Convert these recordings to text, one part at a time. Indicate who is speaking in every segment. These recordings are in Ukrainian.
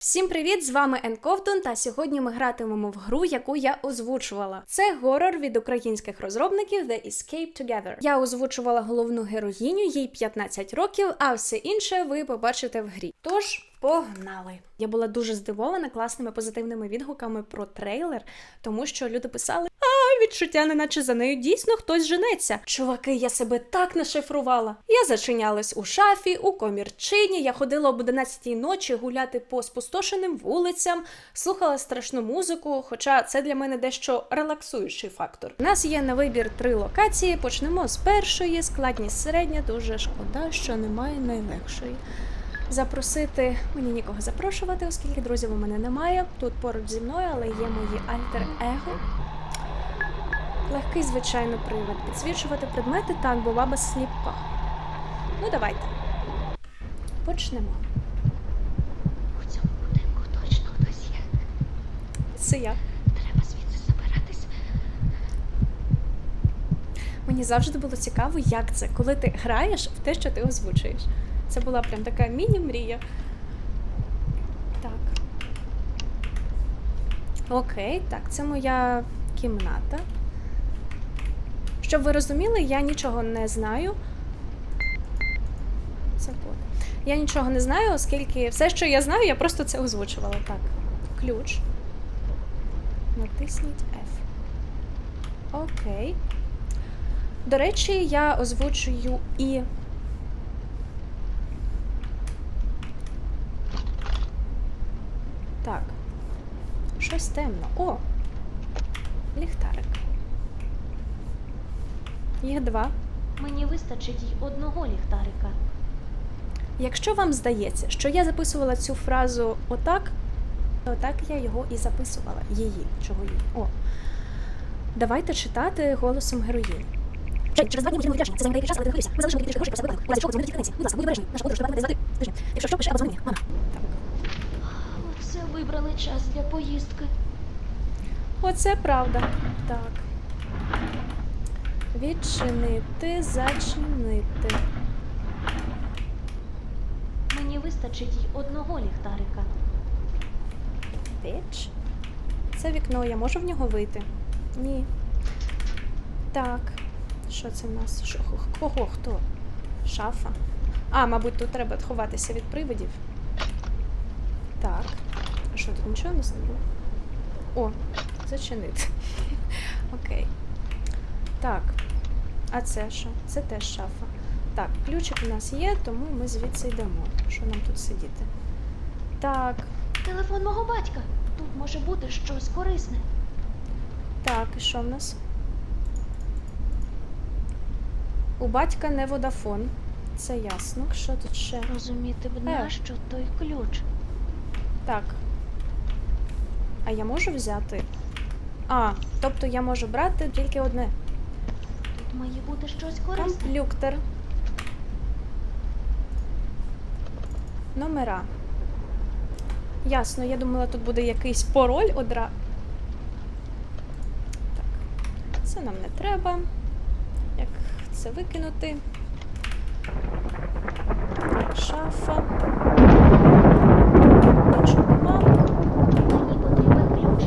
Speaker 1: Всім привіт! З вами Енковтон, та сьогодні ми гратимемо в гру, яку я озвучувала. Це горор від українських розробників The Escape Together. Я озвучувала головну героїню, їй 15 років, а все інше ви побачите в грі. Тож. Погнали! Я була дуже здивована класними позитивними відгуками про трейлер, тому що люди писали: а відчуття, неначе за нею дійсно хтось женеться. Чуваки, я себе так нашифрувала. Я зачинялась у шафі, у комірчині. Я ходила об 11 ночі гуляти по спустошеним вулицям, слухала страшну музику, хоча це для мене дещо релаксуючий фактор. У нас є на вибір три локації. Почнемо з першої, складність середня. Дуже шкода, що немає найлегшої. Запросити мені нікого запрошувати, оскільки друзів у мене немає. Тут поруч зі мною, але є мої альтер-его. Легкий, звичайно, привид. Підсвічувати предмети так, бо баба сліпа. Ну, давайте. Почнемо.
Speaker 2: У цьому будинку точно хтось є.
Speaker 1: Це я.
Speaker 2: Треба звідси забиратись.
Speaker 1: Мені завжди було цікаво, як це, коли ти граєш в те, що ти озвучуєш. Це була прям така міні-мрія. Так. Окей, так, це моя кімната. Щоб ви розуміли, я нічого не знаю. Це код. Я нічого не знаю, оскільки все, що я знаю, я просто це озвучувала. Так, ключ. Натисніть F. Окей. До речі, я озвучую і. Так. Щось темно. О! Ліхтарик. Їх два.
Speaker 2: Мені вистачить й одного ліхтарика.
Speaker 1: Якщо вам здається, що я записувала цю фразу отак, то так я його і записувала. Її. Чого її? О. Давайте читати голосом героїні.
Speaker 3: Через два дні будемо відряджені. Це деякий час, але ти хвилюйся. Ми залишимо тобі трішки грошей про себе. Я зайшов, дзвонити тільки Будь ласка, будь обережний. Наша подорож триватиме десь два тижні. Якщо що, пиши або дзвони мені. Мама.
Speaker 1: Так.
Speaker 2: Оце вибрали час для поїздки.
Speaker 1: Оце правда. Так. Відчинити, зачинити.
Speaker 2: Мені вистачить й одного ліхтарика.
Speaker 1: Біч. Це вікно, я можу в нього вийти? Ні. Так. Що це в нас? Х- кого? Хто? Шафа. А, мабуть, тут треба ховатися від привидів. Так. Що, тут нічого не знайду? О, зачинити. Окей. Так. А це що? Це теж шафа. Так, ключик у нас є, тому ми звідси йдемо. Що нам тут сидіти? Так,
Speaker 2: Телефон мого батька. Тут може бути щось корисне.
Speaker 1: Так, і що в нас? У батька не водафон. Це ясно. Що тут ще?
Speaker 2: Розуміти б
Speaker 1: Е.
Speaker 2: нащо той ключ.
Speaker 1: Так. А я можу взяти? А, тобто я можу брати тільки одне.
Speaker 2: Тут має бути щось корисне.
Speaker 1: Комплюктор. Номера. Ясно, я думала, тут буде якийсь пароль одра. Так. Це нам не треба. Як це викинути? Шафа. Нічого нема.
Speaker 2: Мені потрібен ключ.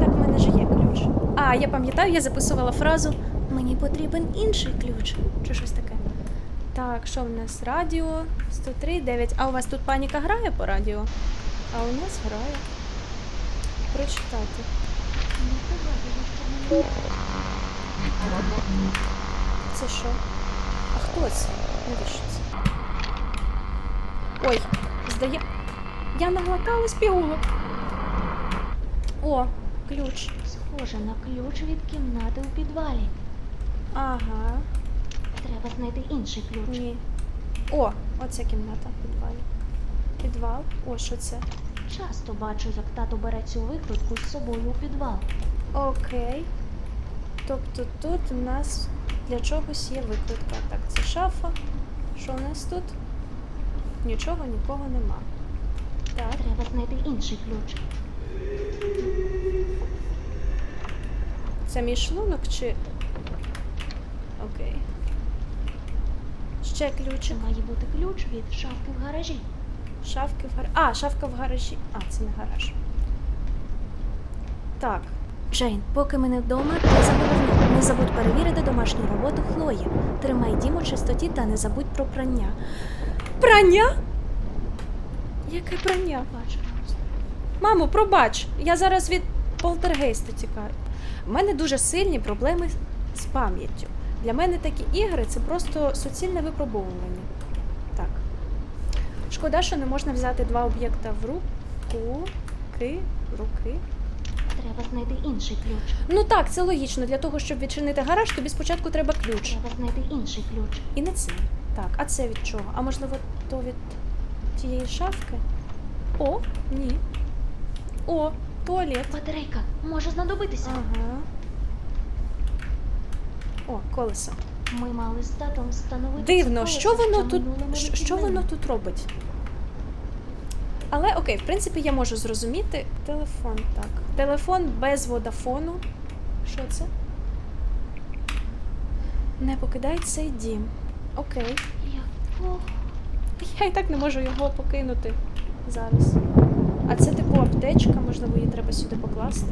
Speaker 1: Так, в мене ж є ключ. А, я пам'ятаю, я записувала фразу Мені потрібен інший ключ. Чи щось таке. Так, що в нас? Радіо 103.9. А у вас тут паніка грає по радіо? А у нас грає. Прочитати. Це що? А хто це? Навіщо це? Ой, здає. Я наглоталась пігулок. О, ключ.
Speaker 2: Схоже на ключ від кімнати у підвалі.
Speaker 1: Ага.
Speaker 2: Треба знайти інший ключ.
Speaker 1: Ні. О, оця кімната в підвалі. Підвал. О, що це?
Speaker 2: Часто бачу, як тато бере цю викрутку з собою у підвал.
Speaker 1: Окей. Тобто тут у нас для чогось є викрутка. Так, це шафа. Що у нас тут? Нічого, нікого нема. Так.
Speaker 2: Треба знайти інший ключ.
Speaker 1: Це мій шлунок чи. Окей. Ще
Speaker 2: Це
Speaker 1: ключик.
Speaker 2: має бути ключ від шафки в гаражі.
Speaker 1: Шафки в гаражі. А, шафка в гаражі. А, це не гараж. Так.
Speaker 3: Джейн, поки ми не вдома, ти за. Не забудь перевірити домашню роботу Хлої. Тримай дім у чистоті та не забудь про прання.
Speaker 1: Прання? Яке прання?
Speaker 2: Бач,
Speaker 1: Мамо, пробач, я зараз від полтергейсту тікаю. У мене дуже сильні проблеми з пам'яттю. Для мене такі ігри це просто суцільне випробовування. Так. Шкода, що не можна взяти два об'єкта в руку. Ки, руки.
Speaker 2: Треба знайти інший ключ.
Speaker 1: Ну так, це логічно. Для того, щоб відчинити гараж, тобі спочатку треба ключ.
Speaker 2: Треба знайти інший ключ.
Speaker 1: І не це. Так, а це від чого? А можливо, то від тієї шафки? О, ні. О, туалет.
Speaker 2: Батарейка може знадобитися.
Speaker 1: Ага. О, колесо.
Speaker 2: Ми мали з татом встановити.
Speaker 1: Дивно, що воно тут. Що воно тут робить? Але окей, в принципі, я можу зрозуміти. Телефон, так. Телефон без водафону. Що це? Не покидай цей дім. Окей. Я і так не можу його покинути зараз. А це типу аптечка, можливо, її треба сюди покласти.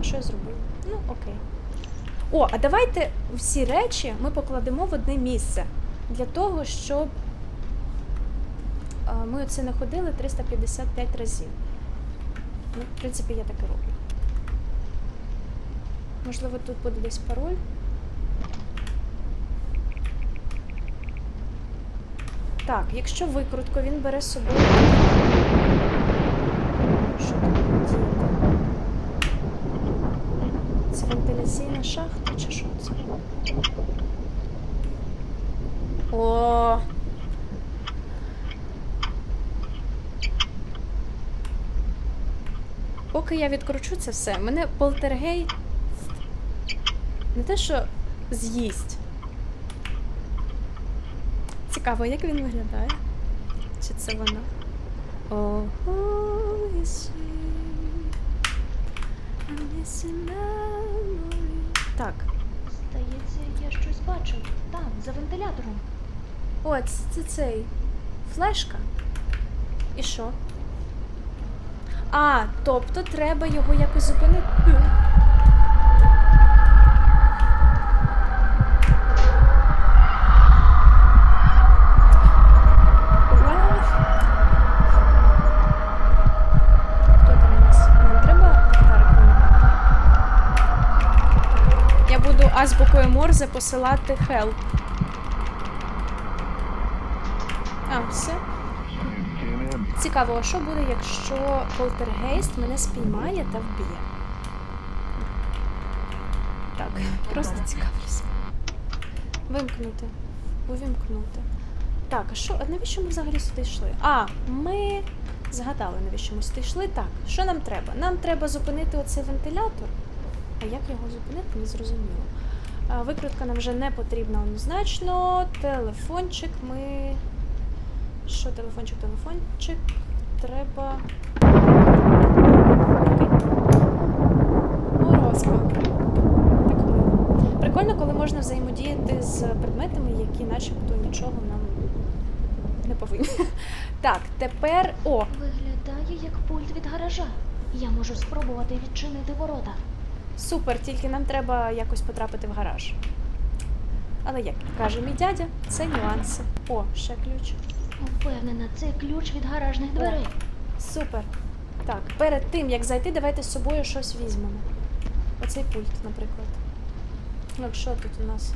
Speaker 1: А що я зробила? Ну, окей. О, а давайте всі речі ми покладемо в одне місце. Для того, щоб ми оце не ходили 355 разів. Ну, в принципі, я так і роблю. Можливо, тут буде десь пароль. Так, якщо викрутку він бере з собою. Це вентиляційна шахта чи що це? О! Поки я відкручу це все, мене полтергей не те, що з'їсть. Цікаво, як він виглядає? Чи це вона? Oh, Так.
Speaker 2: Здається, я щось бачив. Там, за вентилятором.
Speaker 1: О, це, це цей. Флешка. І що? А, тобто треба його якось зупинити. Азбукою Морзе посилати help. А, все. Цікаво, а що буде, якщо полтергейст мене спіймає та вб'є? Так, просто цікавлюся. Вимкнути. Увімкнути. Так, а що, а навіщо ми взагалі сюди йшли? А, ми згадали, навіщо ми сюди йшли. Так, що нам треба? Нам треба зупинити оцей вентилятор. А як його зупинити, не зрозуміло. Викрутка нам вже не потрібна однозначно. Телефончик ми. Що телефончик, телефончик? Треба. Морозко. Прикольно, коли можна взаємодіяти з предметами, які начебто нічого нам не повинні. Так, тепер. О!
Speaker 2: Виглядає як пульт від гаража. Я можу спробувати відчинити ворота.
Speaker 1: Супер, тільки нам треба якось потрапити в гараж. Але як каже мій дядя, це нюанси. О, ще ключ.
Speaker 2: Впевнена, це ключ від гаражних дверей.
Speaker 1: Супер. Так, перед тим як зайти, давайте з собою щось візьмемо. Оцей пульт, наприклад. Ну, що тут у нас?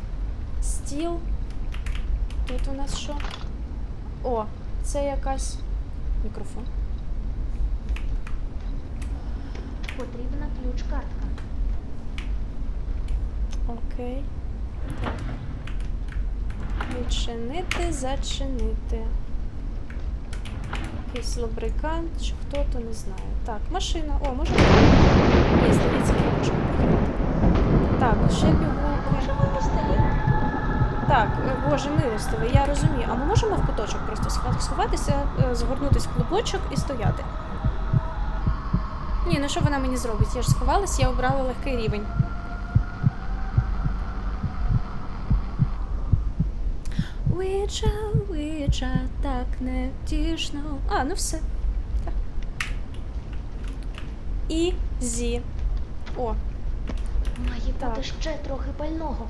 Speaker 1: Стіл. Тут у нас що? О, це якась мікрофон.
Speaker 2: Потрібна ключ-картка.
Speaker 1: Окей. Так. Відчинити, зачинити. Якийсь лубрикант, чи хто то не знаю. Так, машина. О, може. Ні, здається, ключ. Так, ще пігулки. Так, е, боже милостивий, я розумію. А ми можемо в куточок просто сховатися, е, згорнутись в клубочок і стояти. Ні, ну що вона мені зробить? Я ж сховалась, я обрала легкий рівень. Вича, вича, так невтішно. А, ну все. І зі. О,
Speaker 2: Має
Speaker 1: Так.
Speaker 2: бути ще трохи пального.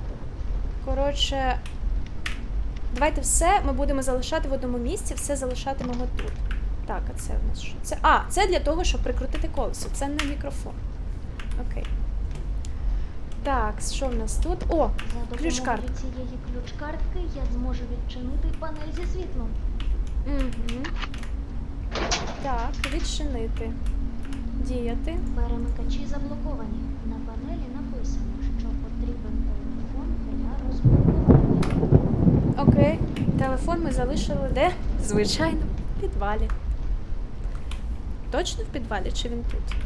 Speaker 1: коротше. Давайте все ми будемо залишати в одному місці, все залишатимемо тут. Так, а це в нас що? Це. А, це для того, щоб прикрутити колесо. Це не мікрофон. Окей. Так, що в нас тут? О,
Speaker 2: За
Speaker 1: Ключ-картка.
Speaker 2: допомогою цієї ключ-картки я зможу відчинити панель зі світлом.
Speaker 1: Угу. Так, відчинити. Діяти.
Speaker 2: Перемикачі заблоковані. На панелі написано, що потрібен телефон для розблокування.
Speaker 1: Окей. Телефон ми залишили де? Звичайно, в підвалі. Точно в підвалі, чи він тут?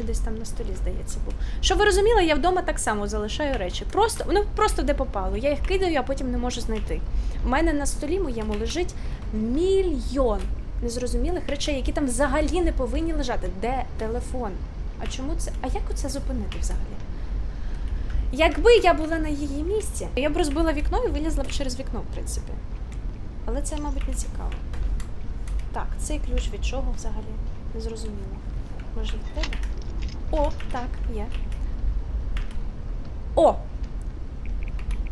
Speaker 1: Чи десь там на столі, здається, був. Щоб ви розуміли, я вдома так само залишаю речі. Просто, ну просто де попало. Я їх кидаю, а потім не можу знайти. У мене на столі моєму лежить мільйон незрозумілих речей, які там взагалі не повинні лежати. Де телефон? А чому це? А як оце зупинити взагалі? Якби я була на її місці, я б розбила вікно і вилізла б через вікно, в принципі. Але це, мабуть, не цікаво. Так, цей ключ від чого взагалі? Не зрозуміло. Може від тебе? О, так, є. О!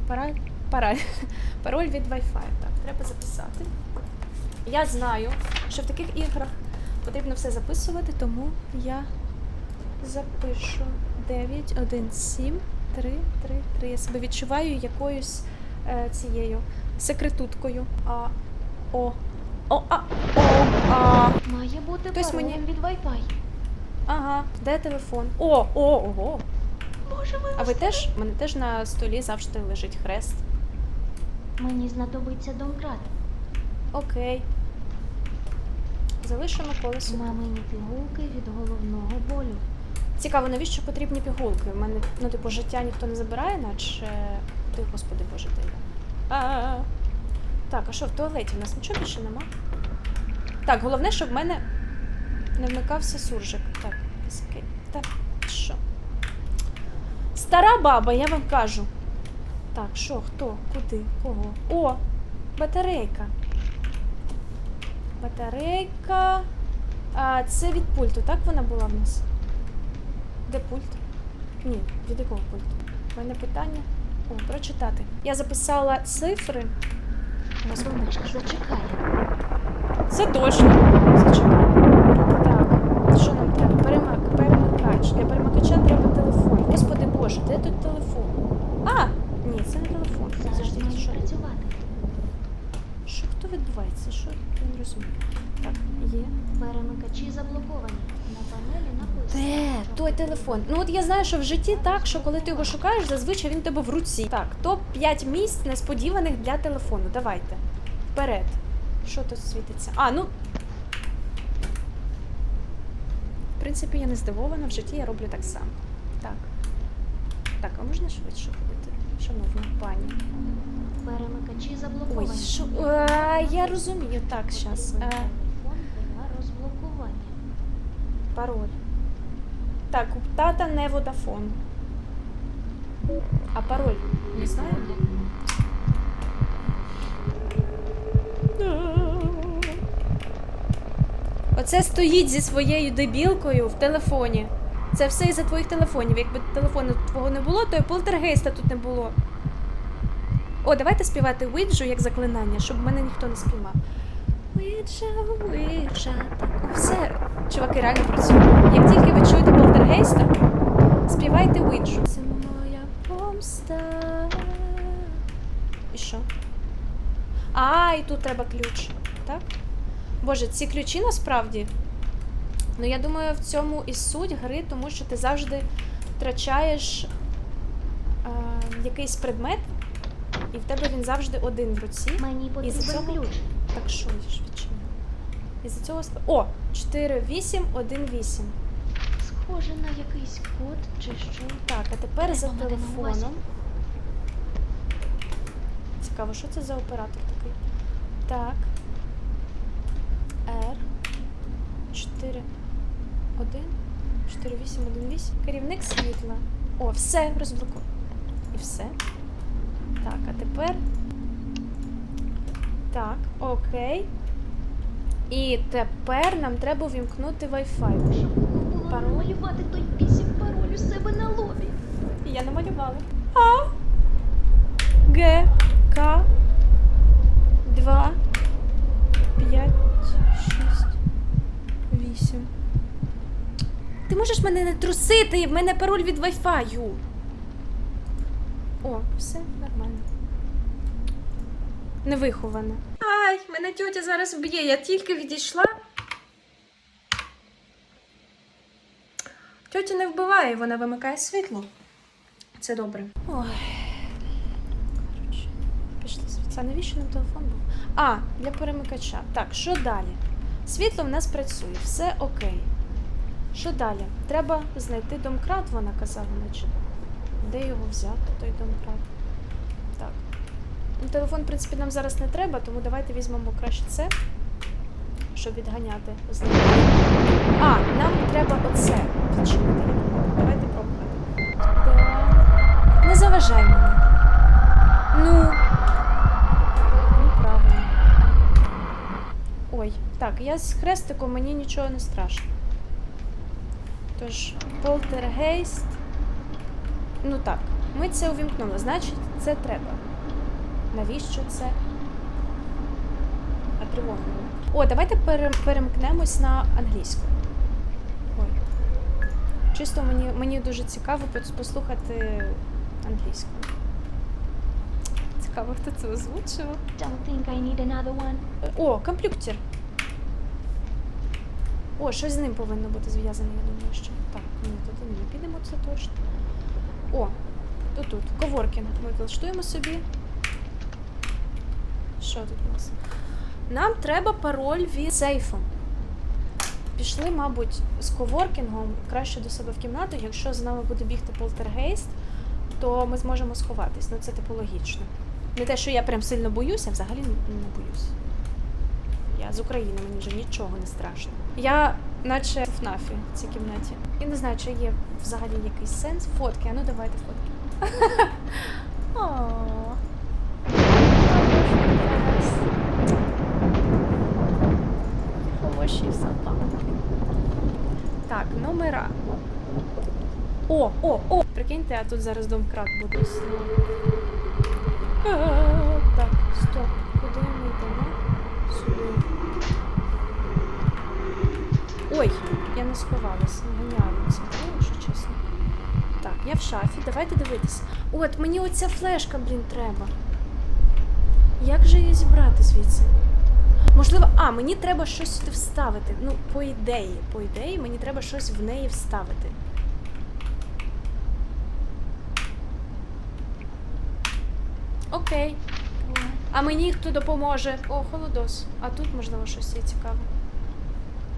Speaker 1: Пароль. Пароль. Пароль від Wi-Fi. Так, треба записати. Я знаю, що в таких іграх потрібно все записувати, тому я запишу 9, 1, 7, 3, 3, 3. Я себе відчуваю якоюсь е, цією секретуткою. А, о. О, а, о, а.
Speaker 2: Має бути
Speaker 1: Хтось
Speaker 2: паролем
Speaker 1: мені-
Speaker 2: від Wi-Fi.
Speaker 1: Ага, де телефон? О, о, ого.
Speaker 2: Боже мой,
Speaker 1: А ви теж? У мене теж на столі завжди лежить хрест.
Speaker 2: Мені знадобиться домкрат.
Speaker 1: Окей. Залишимо колесо.
Speaker 2: Мамині пігулки від головного болю.
Speaker 1: Цікаво, навіщо потрібні пігулки? У мене, ну, типу, життя ніхто не забирає, наче ти, господи Боже, ти. А. Так, а що в туалеті? У нас нічого більше нема. Так, головне, щоб в мене не вмикався суржик. Так. Так, що? Стара баба, я вам кажу. Так, що, хто, куди, кого? О! Батарейка. Батарейка. А, це від пульту, так вона була в нас? Де пульт? Ні, від якого пульту? У мене питання. О, прочитати. Я записала цифри. Назву
Speaker 2: Сонечко зачекає.
Speaker 1: Це точно. Зачекай. Так, що нам треба? Перемак, перемикач. Для перемикача треба телефон. Господи Боже, де тут телефон? А! Ні, це не телефон.
Speaker 2: Зараз
Speaker 1: Подождіть,
Speaker 2: має
Speaker 1: що?
Speaker 2: працювати.
Speaker 1: Що хто відбувається? Що я не розумію. Так, є.
Speaker 2: Перемикачі заблоковані. На панелі написано.
Speaker 1: Де той телефон? Ну от я знаю, що в житті так, що коли ти його шукаєш, зазвичай він в тебе в руці. Так, топ 5 місць несподіваних для телефону. Давайте. Вперед. Що тут світиться? А, ну. В принципі, я не здивована, в житті я роблю так само. Так. Так, а можна швидше ходити? Шановна пані.
Speaker 2: Перемикачі
Speaker 1: Ой,
Speaker 2: заблоковані.
Speaker 1: що. Е, я розумію, так, зараз. Е,
Speaker 2: телефон для розблокування.
Speaker 1: пароль. Так, у тата не водафон. А пароль не знаю. Оце стоїть зі своєю дебілкою в телефоні. Це все із-за твоїх телефонів. Якби телефону твого не було, то і полтергейста тут не було. О, давайте співати Виджу як заклинання, щоб мене ніхто не спіймав. Виджа, виджа. Так, все. Чуваки, реально працює. Як тільки ви чуєте полтергейста, співайте Виджу. Це моя помста. І що? А, і тут треба ключ. Так? Боже, ці ключі насправді. Ну, я думаю, в цьому і суть гри, тому що ти завжди втрачаєш е, якийсь предмет, і в тебе він завжди один в руці.
Speaker 2: Мені потрібен
Speaker 1: цього?
Speaker 2: ключ.
Speaker 1: Так що я ж відчиню? Із-за цього ск- О! 4, 8, 1, 8.
Speaker 2: Схоже на якийсь код чи що.
Speaker 1: Так, а тепер за телефоном. Цікаво, що це за оператор такий? Так. R 4 1 4 8 1 8. Керівник світла. О, все розблоковано. І все. Так, а тепер Так, окей. І тепер нам треба увімкнути Wi-Fi.
Speaker 2: Щоб намалювати той пісім пароль у себе на лобі.
Speaker 1: Я намалювала. А. Г. К. 2. 5, 6, 8. Ти можеш мене не трусити, в мене пароль від Wi-Fi. О, все нормально. Невихована. Ай, мене тьотя зараз вб'є. Я тільки відійшла. Тьотя не вбиває, вона вимикає світло. Це добре. Ой. Коротше, пішли. А навіщо нам телефон був? А, для перемикача. Так, що далі? Світло в нас працює, все окей. Що далі? Треба знайти домкрат, вона казала, наче. Де його взяти, той домкрат? Так. Ну, телефон, в принципі, нам зараз не треба, тому давайте візьмемо краще це, щоб відганяти зло. А, нам треба оце відчинити. Давайте пробувати. Не заважай мені. Ну. Неправильно. Ой, так, я з хрестиком, мені нічого не страшно. Тож, полтергейст. Ну так, ми це увімкнули, значить, це треба. Навіщо це? А тривога. О, давайте перемкнемось на англійську. Ой. Чисто мені, мені дуже цікаво послухати англійську. Цікаво, хто це озвучив.
Speaker 2: Don't think I need another one.
Speaker 1: О, комп'ютер. О, щось з ним повинно бути зв'язане, я думаю, що. Так, ні, туди не підемо, це точно. О, то тут. Коворкінг. Ми влаштуємо собі. Що тут у нас? Нам треба пароль від сейфу. Пішли, мабуть, з коворкінгом краще до себе в кімнату. Якщо з нами буде бігти полтергейст, то ми зможемо сховатись. Ну це типу логічно. Не те, що я прям сильно боюся, взагалі не не боюсь. Я з України, мені вже нічого не страшно. Я наче в ФНАФі в цій кімнаті. Я не знаю, чи є взагалі якийсь сенс. Фотки, а ну давайте фотки. Хороші собаки. Так, номера. О, о, о! Прикиньте, а тут зараз домкрат буде. Е, Так, стоп. Куди ми йдемо? Ой, я не сховалась, не ганяла це, якщо чесно. Так, я в шафі, давайте дивитися. От, мені оця флешка, блін, треба. Як же її зібрати звідси? Можливо, а, мені треба щось сюди вставити. Ну, по ідеї, по ідеї, мені треба щось в неї вставити. Окей. А мені хто допоможе? О, холодос. А тут, можливо, щось є цікаве.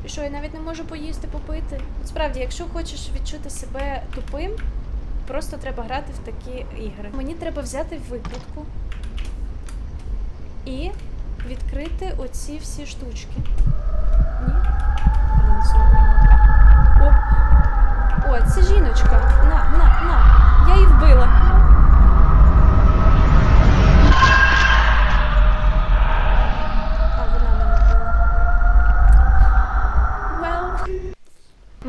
Speaker 1: І що, я навіть не можу поїсти, попити. От Справді, якщо хочеш відчути себе тупим, просто треба грати в такі ігри. Мені треба взяти викрутку і відкрити оці всі штучки. Ні? О, о, це жіночка. На, на, на. Я її вбила.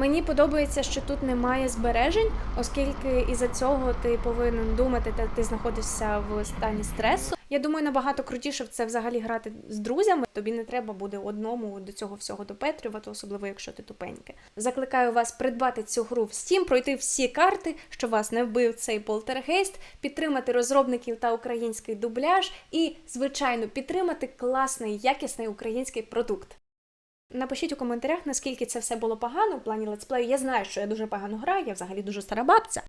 Speaker 1: Мені подобається, що тут немає збережень, оскільки із-за цього ти повинен думати, та ти знаходишся в стані стресу. Я думаю, набагато крутіше в це взагалі грати з друзями. Тобі не треба буде одному до цього всього допетрювати, особливо якщо ти тупеньке. Закликаю вас придбати цю гру в Steam, пройти всі карти, що вас не вбив цей полтергейст, підтримати розробників та український дубляж і, звичайно, підтримати класний якісний український продукт. Напишіть у коментарях, наскільки це все було погано в плані летсплею. Я знаю, що я дуже погано граю, я взагалі дуже стара бабця.